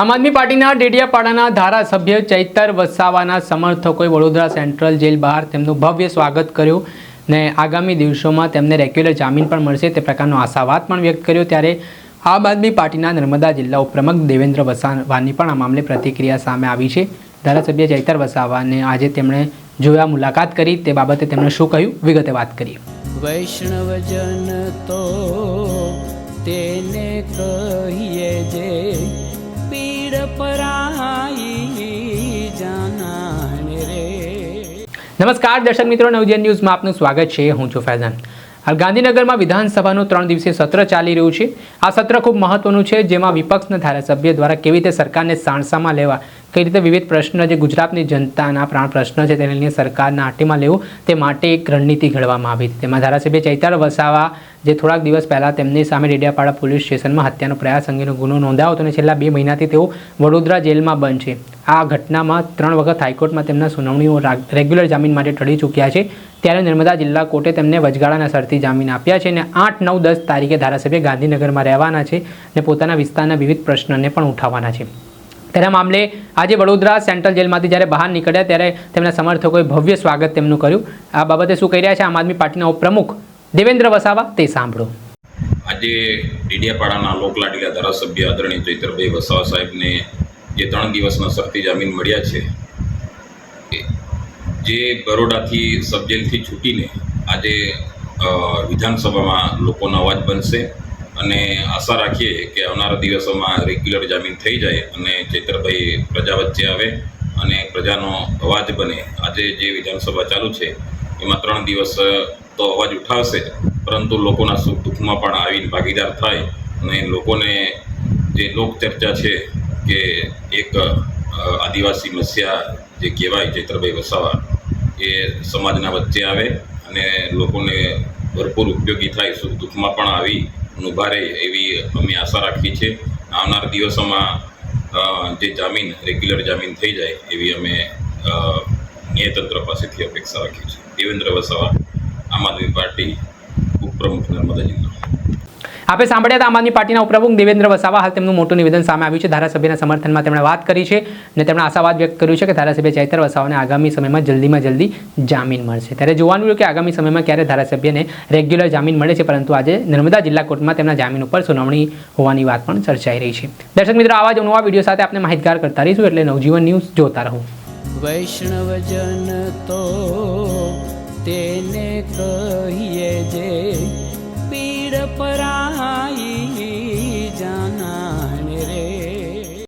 આમ આદમી પાર્ટીના ડેડિયાપાડાના ધારાસભ્ય ચૈતર વસાવાના સમર્થકોએ વડોદરા સેન્ટ્રલ જેલ બહાર તેમનું ભવ્ય સ્વાગત કર્યું ને આગામી દિવસોમાં તેમને રેગ્યુલર જામીન પણ મળશે તે પ્રકારનો આશાવાદ પણ વ્યક્ત કર્યો. ત્યારે આમ આદમી પાર્ટીના નર્મદા જિલ્લા ઉપપ્રમુખ દેવેન્દ્ર વસાવાની પણ આ મામલે પ્રતિક્રિયા સામે આવી છે. ધારાસભ્ય ચૈતર વસાવાને આજે તેમણે જોયા મુલાકાત કરી. તે બાબતે તેમણે શું કહ્યું? વિગતે વાત કરીએ. વૈષ્ણવજન તો તેને કહીએ જે પીડ પરાઈ નમસ્કાર, દર્શક મિત્રો નવજન ન્યૂઝમાં આપનું સ્વાગત છે. હું છું ફૈઝાન. હાલ ગાંધીનગરમાં વિધાનસભાનું ત્રણ દિવસીય સત્ર ચાલી રહ્યું છે. આ સત્ર ખૂબ મહત્વનું છે, જેમાં વિપક્ષના ધારાસભ્ય દ્વારા કેવી રીતે સરકારને સાણસામાં લેવા, કઈ રીતે વિવિધ પ્રશ્ન, જે ગુજરાતની જનતાના પ્રાણ પ્રશ્ન છે, તેને લઈને સરકારના આટીમાં લેવું, તે માટે એક રણનીતિ ઘડવામાં આવી. તેમાં ધારાસભ્ય ચૈતર વસાવા જે થોડાક દિવસ પહેલાં તેમની સામે ડેડિયાપાડા પોલીસ સ્ટેશનમાં હત્યાનો પ્રયાસ અંગેનો ગુનો નોંધાયો હતો અને છેલ્લા બે મહિનાથી તેઓ વડોદરા જેલમાં બંધ છે. આ ઘટનામાં ત્રણ વખત હાઈકોર્ટમાં તેમના સુનાવણીઓ રેગ્યુલર જામીન માટે ટળી ચૂક્યા છે. ત્યારે નર્મદા જિલ્લા કોર્ટે તેમને વચગાળાના સરથી જામીન આપ્યા છે અને આઠ નવ દસ તારીખે ધારાસભ્ય ગાંધીનગરમાં રહેવાના છે અને પોતાના વિસ્તારના વિવિધ પ્રશ્નોને પણ ઉઠાવવાના છે. તેના મામલે આજે વડોદરા સેન્ટ્રલ જેલમાંથી જ્યારે બહાર નીકળ્યા ત્યારે તેમના સમર્થકોએ ભવ્ય સ્વાગત તેમનું કર્યું. આ બાબતે શું કહી રહ્યા છે? આમ આદમી પાર્ટીના ઉપપ્રમુખ દેવેન્દ્ર વસાવા, તે સાંભળો. આજે ડીડિયાપાડાના લોકલાડીલા ધારાસભ્ય આદરણીય ચૈતરભાઈ વસાવા સાહેબને જે ત્રણ દિવસના શરતી જામીન મળ્યા છે, જે બરોડાથી સબજેલથી છૂટીને આજે વિધાનસભામાં લોકોનો અવાજ બનશે અને આશા રાખીએ કે આવનારા દિવસોમાં રેગ્યુલર જામીન થઈ જાય અને ચેતરભાઈ પ્રજા વચ્ચે આવે અને પ્રજાનો અવાજ બને. આજે જે વિધાનસભા ચાલુ છે, એમાં ત્રણ દિવસ તો અવાજ ઉઠાવશે. પરંતુ લોકોના સુખ દુઃખમાં પણ આવીને ભાગીદાર થાય અને લોકોને જે લોકચર્ચા છે કે એક આદિવાસી મસ્યા જે કહેવાય ચૈત્રભાઈ વસાવા, એ સમાજના વચ્ચે આવે અને લોકોને ભરપૂર ઉપયોગી થાય, સુખ દુઃખમાં પણ આવી ઊભા એવી અમે આશા રાખીએ છીએ. આવનાર દિવસોમાં જે જામીન, રેગ્યુલર જામીન થઈ જાય એવી અમે ન્યાયતંત્ર પાસેથી અપેક્ષા રાખીએ છીએ. દેવેન્દ્ર વસાવા. આમ આદમી પાર્ટી ઉપપ્રમુખ નર્મદા જિલ્લા. આપણે સાંભળ્યા હતા આમ આદમી પાર્ટીના ઉપપ્રમુખ દેવેન્દ્ર વસાવા હાલ તેમનું મોટું નિવેદન સામે આવ્યું છે. ધારાસભ્યના સમર્થનમાં તેમણે વાત કરી છે અને તેમણે આશાવાદ વ્યક્ત કર્યું છે કે ધારાસભ્ય ચૈતર વસાવાને આગામી સમયમાં જલ્દીમાં જલ્દી જામીન મળશે. ત્યારે જોવાનું રહ્યું કે આગામી સમયમાં ક્યારે ધારાસભ્યને રેગ્યુલર જામીન મળે છે પરંતુ આજે નર્મદા જિલ્લા કોર્ટમાં તેમના જામીન ઉપર સુનાવણી હોવાની વાત પણ ચર્ચાઈ રહી છે. દર્શક મિત્રો આવા જ નવા વીડિયો સાથે આપણે માહિતગાર કરતા રહીશું એટલે નવજીવન ન્યૂઝ જોતા રહો. વૈષ્ણવજન તો તેને કહીએ જે